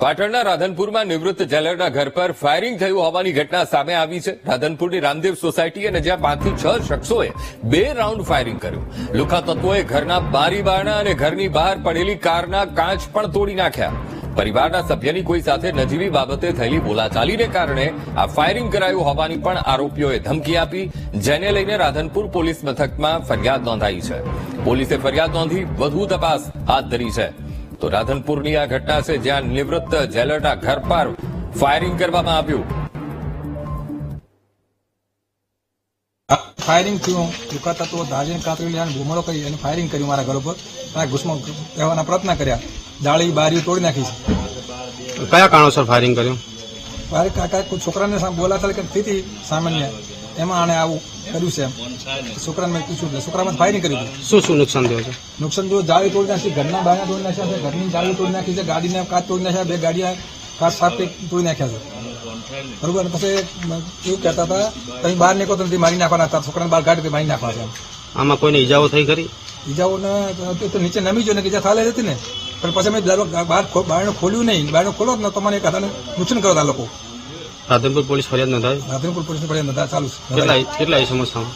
પાટણના રાધનપુરમાં નિવૃત્ત જેલરના ઘર પર ફાયરિંગ થયું હોવાની ઘટના સામે આવી છે. રાધનપુરની રામદેવ સોસાયટી અને જ્યાં પાંચથી છ શખ્સોએ બે રાઉન્ડ ફાયરિંગ કર્યું. લુખા તત્વોએ ઘરના બારી બારણા અને ઘરની બહાર પડેલી કારના કાચ પણ તોડી નાખ્યા. પરિવારના સભ્યની કોઈ સાથે નજીવી બાબતે થયેલી બોલાચાલીને કારણે આ ફાયરિંગ કરાયું હોવાની પણ આરોપીઓએ ધમકી આપી. જેને લઈને રાધનપુર પોલીસ મથકમાં ફરિયાદ નોંધાઈ છે. પોલીસે ફરિયાદ નોંધી વધુ તપાસ હાથ ધરી છે. તો રાધનપુરની આ ઘટના છે જ્યાં નિવૃત્ત જેલરના ઘર પર ફાયરિંગ કરવામાં આવ્યું. ફાયરિંગ થયું. ચૂકા તત્વો ધાજીને કાતરી અને ભૂમરો કરી અને ફાયરિંગ કર્યું મારા ઘર ઉપર. અને ઘૂસમાં રહેવાના પ્રયત્ન કર્યા. દાળી બારીઓ તોડી નાખી છે. કયા કારણોસર ફાયરિંગ કર્યું? મારે કાકા છોકરાને બોલાતા બોલાચાલ કે થઈ સામાન્ય. એમાં આણે આવું કર્યું છે છોકરાને મેં પૂછ્યું એટલે છોકરામાં ફાયરિંગ કર્યું શું શું નુકસાન થયું છે? નુકસાન જો જાળી તોડી નાખી ઘરના બારણા તોડી નાખ્યા છે ઘરની જાળી તોડી નાખી છે ગાડીને કાચ તોડી નાખ્યા બે ગાડીના કાચ સાફ તોડી નાખ્યા છે. બરોબર? અને પછી એવું કહેતા હતા તમે બહાર નીકળો તો મારી નાખવાના હતા. છોકરાને બહાર ગાડી મારી નાખવા છે આમાં કોઈને ઈજાઓ થઈ ખરી? ઈજાઓને તો- તો નીચે નમી ગયો ને ઈજા થાલે હતી ને. પણ પછી દરવા- બહાર બહારનું ખોલ્યું નહીં. બહારનું ખોલો જ ને તમારે એક હાથાને નુકસાન કરો આ લોકો. રાધનપુર પોલીસ ફરિયાદ નોંધાવી? રાધનપુર પોલીસની ફરિયાદ નોંધા ચાલુ છે. કેટલા કેટલા એ સમસ્યામાં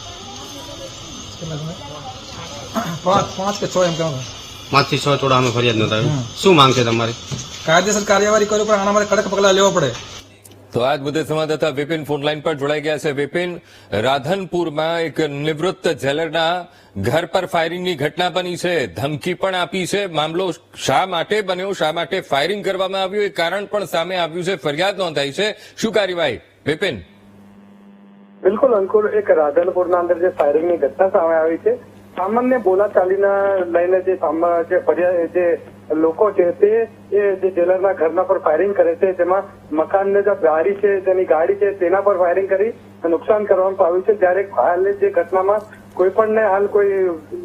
પાંચ પાંચ કે છ એમ કહેવાનું. પાંચથી છ ચોડા અમે ફરિયાદ નોંધાવી. શું માંગ છે તમારી? કાયદેસર કાર્યવાહી કરો પણ આના માટે કડક પગલાં લેવા પડે. તો આજ મુદ્દે સંવાદદાતા વિપિન ફોનલાઈન પર જોડાઈ ગયા છે. વિપિન, રાધનપુરમાં એક નિવૃત્ત જેલરના ઘર પર ફાયરિંગની ઘટના બની છે. ધમકી પણ આપી છે. મામલો શા માટે બન્યો, શા માટે ફાયરિંગ કરવામાં આવ્યું, એ કારણ પણ સામે આવ્યું છે. ફરિયાદ નોંધાઈ છે. શું કાર્યવાહી? વિપિન. બિલકુલ, અંકુર. એક રાધનપુરના અંદર જે ફાયરિંગની ઘટના સામે આવી છે. સામાન્ય બોલાચાલીના લઈને જે જે ફરિયાદ જે લોકો છે તે જે જેલરના ઘરના પર ફાયરિંગ કરે છે તેમાં મકાનને જે ગાડી છે તેની ગાડી છે, તેના પર ફાયરિંગ કરી નુકસાન કરવામાં આવ્યું છે. જ્યારે હાલ જે ઘટનામાં કોઈ પણને હાલ કોઈ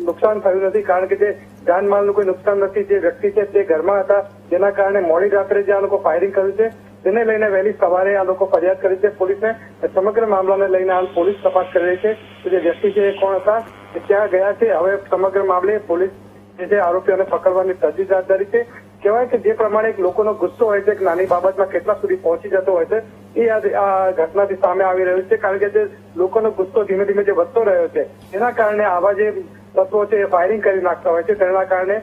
નુકસાન થયું નથી, કારણ કે જે જાનમાલનું કોઈ નુકસાન નથી, જે વ્યક્તિ છે, તે ઘરમાં હતા, જેના કારણે મોડી રાત્રે જે આ લોકો ફાયરિંગ કર્યું છે, તેને લઈને વહેલી સવારે આ લોકો ફરિયાદ કરી છે પોલીસને. સમગ્ર મામલાને લઈને હાલ પોલીસ તપાસ કરી રહી છે જે વ્યક્તિ છે, એ કોણ હતા ક્યાં ગયા છે, હવે સમગ્ર મામલે પોલીસ જે આરોપીઓને પકડવાની તજવીજ હાથ ધરી છે કહેવાય કે જે પ્રમાણે એક લોકોનો ગુસ્સો હોય છે એક નાની બાબતમાં કેટલા સુધી પહોંચી જતો હોય છે એ આ ઘટનાથી સામે આવી રહ્યું છે કારણ કે જે લોકોનો ગુસ્સો ધીમે ધીમે જે વધતો રહ્યો છે એના કારણે આવા જે તત્વો છે એ ફાયરિંગ કરી નાખતા હોય છે તેના કારણે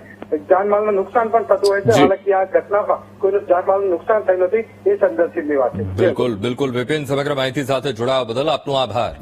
જાનમાલનું નુકસાન પણ થતું હોય છે. હાલાકી આ ઘટનામાં કોઈનું જાનમાલનું નુકસાન થયું નથી એ સંદર્ભની વાત છે. બિલકુલ બિલકુલ. વિપિન સમગ્ર માહિતી સાથે જોડાવા બદલ આપનો આભાર.